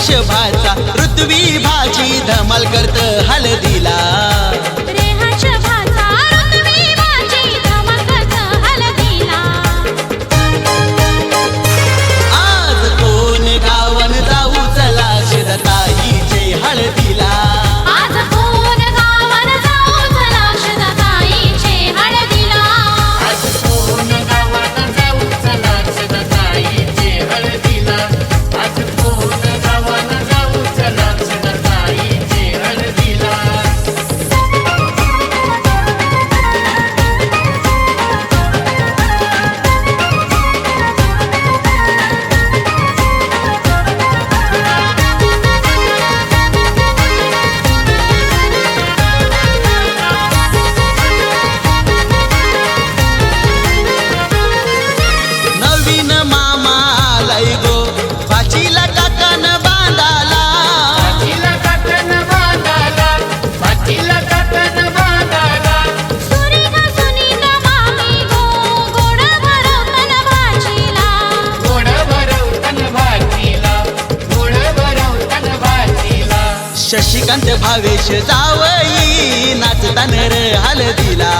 वृषभाचा पृथ्वी शशिकांत भावेश जावई नाचताना र दिला